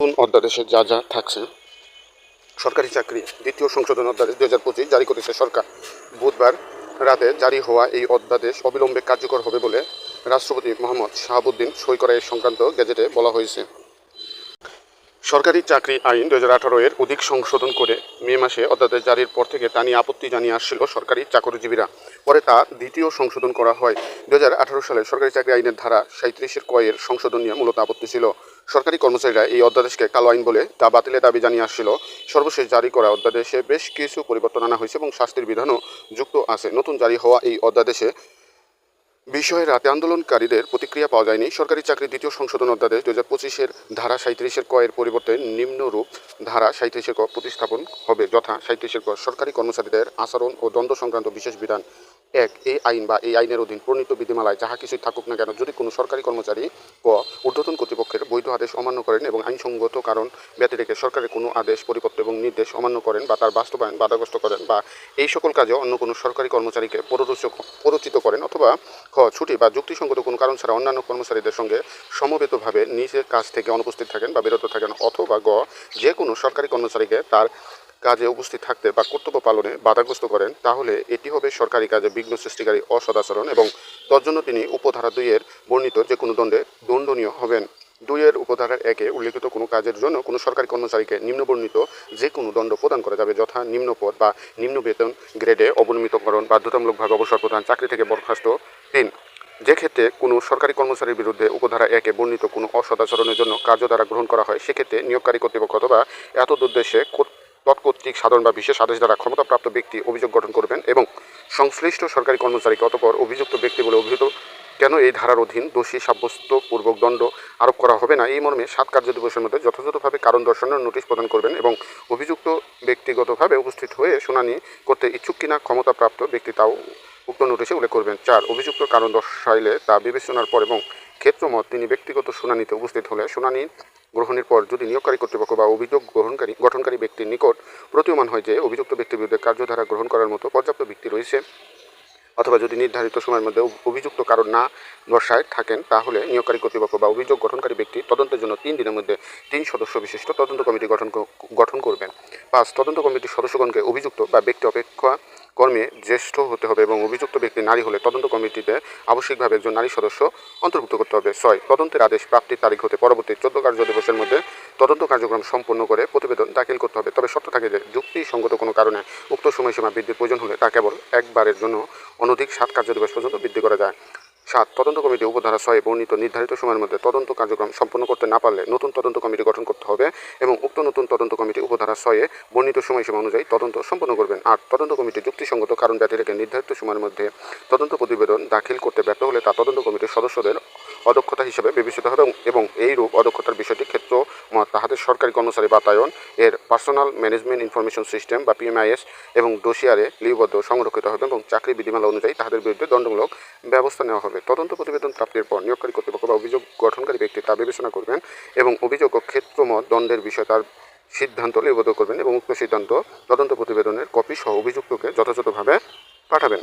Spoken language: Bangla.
নতুন অধ্যাদেশে যা যা থাকছে। সরকারি চাকরি, দ্বিতীয় সংশোধন অধ্যাদেশ দুই হাজার পঁচিশ জারি করেছে সরকার। বুধবার রাতে জারি হওয়া এই অধ্যাদেশ অবিলম্বে কার্যকর হবে বলে রাষ্ট্রপতি মোহাম্মদ শাহাবুদ্দিন সই করা এই সংক্রান্ত গেজেটে বলা হয়েছে। সরকারি চাকরি আইন দু হাজার আঠারো এর অধিক সংশোধন করে মে মাসে অধ্যাদেশ জারির পর থেকে তা নিয়ে আপত্তি জানিয়ে আসছিল সরকারি চাকরিজীবীরা। পরে তা দ্বিতীয় সংশোধন করা হয়। দু হাজার আঠারো সালে সরকারি চাকরি আইনের ধারা সাঁত্রিশের কয়ের সংশোধন নিয়ে মূলত আপত্তি ছিল। সরকারি কর্মচারীরা এই অধ্যাদেশকে কালো আইন বলে তা বাতিলের দাবি জানিয়ে আসছিল। সর্বশেষ জারি করা অধ্যাদেশে বেশ কিছু পরিবর্তন আনা হয়েছে এবং শাস্তির বিধানও যুক্ত আছে। নতুন জারি হওয়া এই অধ্যাদেশে বিষয়ে রাতে আন্দোলনকারীদের প্রতিক্রিয়া পাওয়া যায়নি। সরকারি চাকরি দ্বিতীয় সংশোধন অধ্যাদেশ দু হাজার পঁচিশের ধারা সাঁত্রিশের কয়ের পরিবর্তে নিম্নরূপ ধারা সাঁত্রিশের ক প্রতিস্থাপন হবে। যথা সাঁত্রিশের ক সরকারি কর্মচারীদের আচরণ ও দ্বন্দ্ব সংক্রান্ত বিশেষ বিধান এক এই আইন বা এই আইনের অধীন প্রণীত বিধিমালায় যাহা কিছুই থাকুক না কেন, যদি কোনো সরকারি কর্মচারী ক ঊর্ধ্বতন কর্তৃপক্ষের বৈধ আদেশ অমান্য করেন এবং আইনসঙ্গত কারণ ব্যতি রেখে সরকারের কোনো আদেশ, পরিপত্র এবং নির্দেশ অমান্য করেন বা তার বাস্তবায়ন বাধাগ্রস্ত করেন বা এই সকল কাজে অন্য কোনো সরকারি কর্মচারীকে প্ররোচিত করেন অথবা খ, ছুটি বা যুক্তিসঙ্গত কোনো কারণ ছাড়া অন্যান্য কর্মচারীদের সঙ্গে সমবেতভাবে নিজের কাজ থেকে অনুপস্থিত থাকেন বা বিরত থাকেন অথবা গ, যে কোনো সরকারি কর্মচারীকে তার কাজে উপস্থিত থাকতে বা কর্তব্য পালনে বাধাগ্রস্ত করেন, তাহলে এটি হবে সরকারি কাজে বিঘ্ন সৃষ্টিকারী অসদাচরণ এবং তজ্জন্য তিনি উপধারা দুইয়ের বর্ণিত যে কোনো দণ্ডে দণ্ডনীয় হবেন। দুইয়ের উপধারার একে উল্লেখিত কোনো কাজের জন্য কোনো সরকারি কর্মচারীকে নিম্নবর্ণিত যে কোনো দণ্ড প্রদান করা যাবে, যথা নিম্ন পদ বা নিম্ন বেতন গ্রেডে অবনমিতকরণ, বাধ্যতামূলকভাবে অবসর প্রদান চাকরি থেকে বরখাস্ত তিন যে ক্ষেত্রে কোনো সরকারি কর্মচারীর বিরুদ্ধে উপধারা একে বর্ণিত কোনো অসদাচরণের জন্য কার্যধারা গ্রহণ করা হয়, সেক্ষেত্রে নিয়োগকারী কর্তৃপক্ষ অথবা এত এতদ তৎকর্তৃক সাধারণ বা বিশেষ আদেশ দ্বারা ক্ষমতাপ্রাপ্ত ব্যক্তি অভিযোগ গঠন করবেন এবং সংশ্লিষ্ট সরকারি কর্মচারীকে অতপর অভিযুক্ত ব্যক্তি বলে অভিহিত, কেন এই ধারার অধীন দোষী, সাব্যস্ত, পূর্বক দণ্ড আরোপ করা হবে না? এই মর্মে সাত কার্য দিবসের মধ্যে যথাযথভাবে কারণ দর্শানোর নোটিশ প্রদান করবেন এবং অভিযুক্ত ব্যক্তিগতভাবে উপস্থিত হয়ে শুনানি করতে ইচ্ছুক কিনা ক্ষমতাপ্রাপ্ত ব্যক্তি তাও উক্ত নোটিশে উল্লেখ করবেন। চার, অভিযুক্ত কারণ দর্শাইলে তা বিবেচনার পর এবং ক্ষেত্রমত তিনি ব্যক্তিগত শুনানিতে উপস্থিত হলে শুনানি গ্রহণের পর যদি নিয়োগকারী কর্তৃপক্ষ বা অভিযোগ গ্রহণকারী, গঠনকারী ব্যক্তির নিকট প্রতীয়মান হয় যে অভিযুক্ত ব্যক্তির বিরুদ্ধে কার্যধারা গ্রহণ করার মতো পর্যাপ্ত ব্যক্তি রয়েছে, অথবা যদি নির্ধারিত সময়ের মধ্যে অভিযুক্ত কারণ না দর্শায় থাকেন, তাহলে নিয়োগকারী কর্তৃপক্ষ বা অভিযোগ গঠনকারী ব্যক্তি তদন্তের জন্য তিন দিনের মধ্যে তিন সদস্য বিশিষ্ট তদন্ত কমিটি গঠন গঠন করবেন। পাঁচ, তদন্ত কমিটির সদস্যগণকে অভিযুক্ত বা ব্যক্তি অপেক্ষা কর্মে জ্যেষ্ঠ হতে হবে এবং অভিযুক্ত ব্যক্তি নারী হলে তদন্ত কমিটিতে আবশ্যিকভাবে একজন নারী সদস্য অন্তর্ভুক্ত করতে হবে। ছয়, তদন্তের আদেশ প্রাপ্তির তারিখ হতে পরবর্তী চোদ্দ কার্য দিবসের মধ্যে তদন্ত কার্যক্রম সম্পন্ন করে প্রতিবেদন দাখিল করতে হবে। তবে শর্ত থাকে যে যুক্তিসঙ্গত কোনো কারণে উক্ত সময়সীমা বৃদ্ধির প্রয়োজন হলে তা কেবল একবারের জন্য অনধিক সাত কার্য দিবস পর্যন্ত বৃদ্ধি করা যায়। সাত, তদন্ত কমিটি উপধারা ছয়ে, বর্ণিত নির্ধারিত সময়ের মধ্যে তদন্ত কার্যক্রম সম্পন্ন করতে না পারলে নতুন তদন্ত কমিটি গঠন করতে হবে এবং উক্ত নতুন তদন্ত কমিটি উপধারা ছয়ে বর্ণিত সময়সীমা অনুযায়ী তদন্ত সম্পন্ন করবেন। আর তদন্ত কমিটি যুক্তিসঙ্গত কারণ ব্যতি রেখে নির্ধারিত সময়ের মধ্যে তদন্ত প্রতিবেদন দাখিল করতে ব্যর্থ হলে তা তদন্ত কমিটির সদস্যদের অদক্ষতা হিসেবে বিবেচিত হবে এবং এই রূপ অদক্ষতার বিষয়টি সরকারি কর্মচারী বাতায়ন এর পার্সোনাল ম্যানেজমেন্ট ইনফরমেশন সিস্টেম বা পিএমআইএস এবং ডোসিয়ারে লিপিবদ্ধ সংরক্ষিত হবে এবং চাকরি বিধিমালা অনুযায়ী তাদের বিরুদ্ধে দণ্ডমূলক ব্যবস্থা নেওয়া হবে। তদন্ত প্রতিবেদন প্রাপ্তির পর নিয়োগকারী কর্তৃপক্ষ বা অভিযোগ গঠনকারী ব্যক্তি তা বিবেচনা করবেন এবং অভিযোগ ও ক্ষেত্রমত দণ্ডের বিষয়ে তার সিদ্ধান্ত লিপিবদ্ধ করবেন এবং উক্ত সিদ্ধান্ত তদন্ত প্রতিবেদনের কপি সহ অভিযুক্তকে যথাযথভাবে পাঠাবেন।